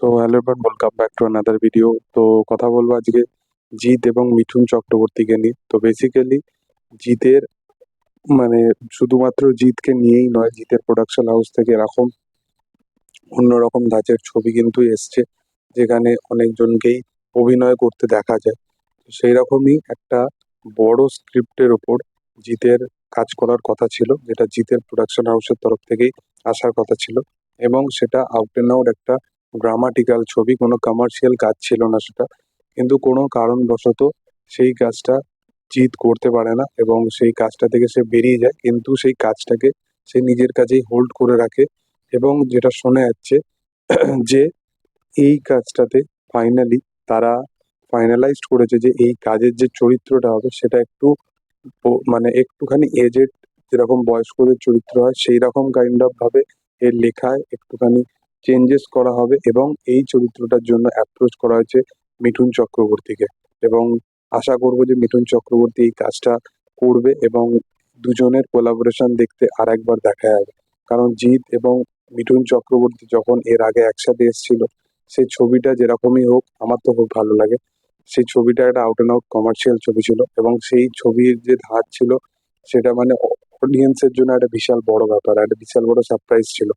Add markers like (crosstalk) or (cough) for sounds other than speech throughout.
তো hello everyone welcome back to another video তো কথা বলব আজকে জিৎ এবং মিঠুন চক্রবর্তীকে নিয়ে। তো বেসিক্যালি জিতের মানে শুধুমাত্র জিতকে নিয়েই নয়, জিতের প্রোডাকশন হাউস থেকে এরকম অন্যরকম ধাঁচের ছবি কিন্তু এসছে, যেখানে অনেকজনকেই অভিনয় করতে দেখা যায়। তো সেই রকমই একটা বড় স্ক্রিপ্টের ওপর জিতের কাজ করার কথা ছিল, যেটা জিতের প্রোডাকশন হাউসের তরফ থেকেই আসার কথা ছিল, এবং সেটা আউট অ্যান্ড আউট একটা ড্রামাটিক্যাল ছবি, কোনো কমার্শিয়াল কাজ ছিল না সেটা। কিন্তু কোনো কারণবশত সেই কাজটা জিৎ করতে পারে না এবং সেই কাজটা থেকে সে বেরিয়ে যায়। কিন্তু সেই কাজটাকে সে নিজের কাছেই হোল্ড করে রাখে এবং যেটা শোনা যাচ্ছে (clears throat) যে এই কাজটাতে ফাইনালি তারা ফাইনালাইজড করেছে যে এই কাজের যে চরিত্রটা হবে সেটা একটু মানে একটুখানি এজেড যেরকম বয়স্কদের চরিত্র হয় সেই রকম কাইন্ড অফ ভাবে এর লেখায় একটুখানি চেঞ্জেস করা হবে এবং এই চরিত্রটার জন্য অ্যাপ্রোচ করা হয়েছে মিঠুন চক্রবর্তীকে। এবং আশা করব যে মিঠুন চক্রবর্তী এই কাজটা করবে এবং দুজনের কোলাবোরেশন দেখতে আর একবার দেখা যাবে কারণ জিৎ এবং মিঠুন চক্রবর্তী যখন এর আগে একসাথে এসেছিল, সেই ছবিটা যেরকমই হোক আমার তো খুব ভালো লাগে। সেই ছবিটা একটা আউট অ্যান্ড আউট কমার্শিয়াল ছবি ছিল এবং সেই ছবির যে ধার ছিল, সেটা মানে অডিয়েন্সের জন্য একটা বিশাল বড় ব্যাপার, একটা বিশাল বড় সারপ্রাইজ ছিল।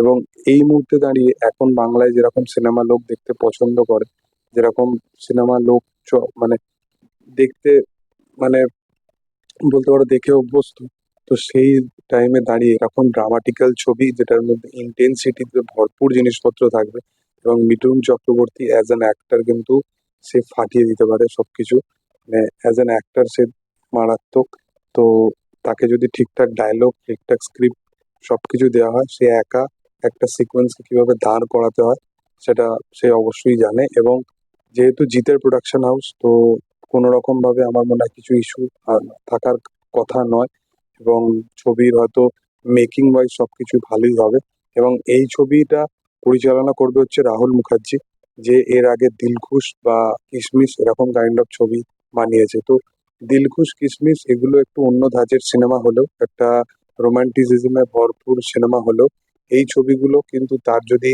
এবং এই মুহূর্তে দাঁড়িয়ে এখন বাংলায় যেরকম সিনেমা লোক দেখতে পছন্দ করে, যেরকম সিনেমা লোক মানে দেখতে মানে বলতে পারো দেখে অভ্যস্ত, তো সেই টাইমে দাঁড়িয়ে এরকম ড্রামাটিক্যাল ছবি যেটার মধ্যে ইন্টেন্সিটিতে ভরপুর জিনিসপত্র থাকবে এবং Mithun Chakraborty as an actor কিন্তু সে ফাটিয়ে দিতে পারে সবকিছু। মানে অ্যাজ অ্যান অ্যাক্টর সে মারাত্মক, তো তাকে যদি ঠিকঠাক ডায়লগ ঠিকঠাক স্ক্রিপ্ট সবকিছু দেওয়া হয়, সে একা একটা সিকোয়েন্সকে কীভাবে দাঁড় করাতে হয়, সেটা সে অবশ্যই জানে এবং যেহেতু জিতের প্রোডাকশন হাউস তো কোনো রকম ভাবে আমার মনে হয় কিছু ইস্যু থাকার কথা নয় এবং ছবির হয়তো মেকিং ওয়াইজ সবকিছু ভালোই হবে এবং এই ছবিটা পরিচালনা করবে হচ্ছে রাহুল মুখার্জি, যে এর আগে দিলখুশ বা কিশমিশ এরকম কাইন্ড অফ ছবি বানিয়েছে। তো দিলখুশ, কিশমিশ এগুলো একটু অন্য ধাঁচের সিনেমা হলেও, একটা রোমান্টিসিজমে ভরপুর সিনেমা হলেও এই ছবিগুলো কিন্তু তার যদি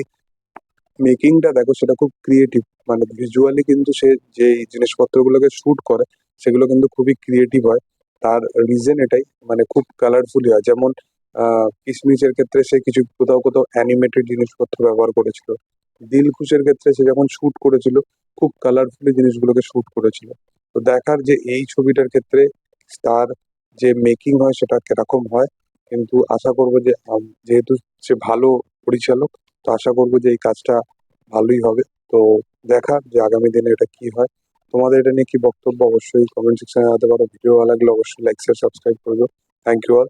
মেকিংটা দেখো, সেটা খুব ক্রিয়েটিভ মানে ভিজুয়ালি কিন্তু সে যে জিনিসপত্রগুলোকে শুট করে, সেগুলো কিন্তু খুবই ক্রিয়েটিভ হয়। তার রিজন এটাই মানে খুব কালারফুলি হয়। যেমন কিশমিশের ক্ষেত্রে সে কিছু কোথাও কোথাও অ্যানিমেটেড জিনিসপত্র ব্যবহার করেছিল। দিলখুশের ক্ষেত্রে সে যখন শুট করেছিল, খুব কালারফুলি জিনিসগুলোকে শুট করেছিল। তো দেখার যে এই ছবিটার ক্ষেত্রে তার যে মেকিং হয়, সেটা কীরকম হয় কিন্তু আশা করব যে যেহেতু সে ভালো পরিচালক, তো আশা করব যে এই কাজটা ভালোই হবে। তো দেখা যে আগামী দিনে এটা কি হয়। তোমাদের এটা নিয়ে কি বক্তব্য অবশ্যই কমেন্ট সেকশনে জানাতে পারো। ভিডিও ভালো লাগলে অবশ্যই লাইক শেয়ার সাবস্ক্রাইব করবে। Thank you all